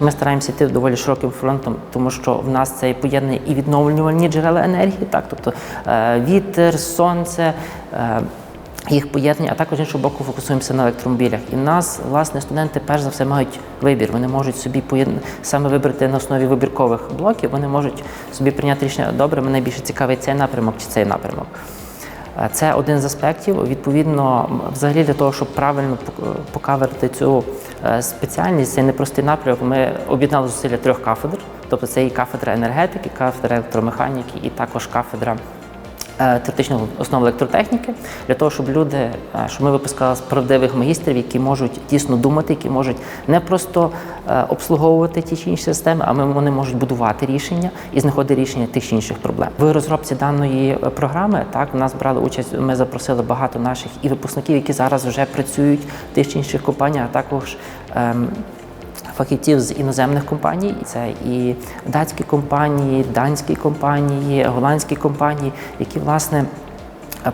Ми стараємося йти доволі широким фронтом, тому що в нас це поєднує і відновлювальні джерела енергії, так, тобто е, вітер, сонце. Е, їх поєднання, а також іншого боку фокусуємося на електромобілях. І в нас, власне, студенти перш за все мають вибір. Вони можуть собі поєдн... саме вибрати на основі вибіркових блоків. Вони можуть собі прийняти рішення, добре, мене більше цікавить цей напрямок чи цей напрямок. Е, Це один з аспектів. Відповідно, взагалі для того, щоб правильно покаверити покаверти цю е, спеціальність, цей непростий напрямок, ми об'єднали зусилля трьох кафедр. Тобто це і кафедра енергетики, кафедра електромеханіки, і також кафедра е, теоретичних основ електротехніки, для того, щоб люди, е, щоб ми випускали правдивих магістрів, які можуть дійсно думати, які можуть не просто е, обслуговувати ті чи інші системи, а вони можуть будувати рішення і знаходити рішення тих чи інших проблем. В розробці даної програми так в нас брали участь. Ми запросили багато наших і випускників, які зараз вже працюють в тих чи інших компаніях, а також. ем, фахівців з іноземних компаній. Це і датські компанії, данські компанії, голландські компанії, які власне.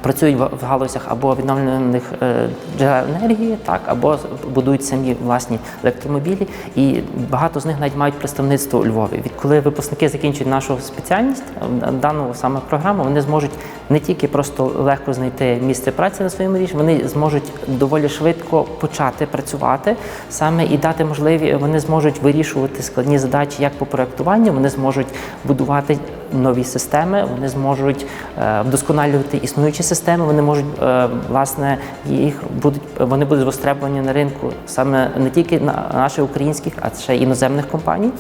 Працюють в галузях або відновлених е, джерел енергії, так або будують самі власні електромобілі, і багато з них навіть мають представництво у Львові. Відколи випускники закінчують нашу спеціальність, е, дану саме програму, вони зможуть не тільки просто легко знайти місце праці на своєму рішенні, вони зможуть доволі швидко почати працювати саме і дати можливі, вони зможуть вирішувати складні задачі як по проектуванню, вони зможуть будувати нові системи, вони зможуть е, вдосконалювати існуючі системи, вони можуть е, власне їх будуть вони будуть востребовані на ринку саме не тільки на наших українських, а ще іноземних компаній.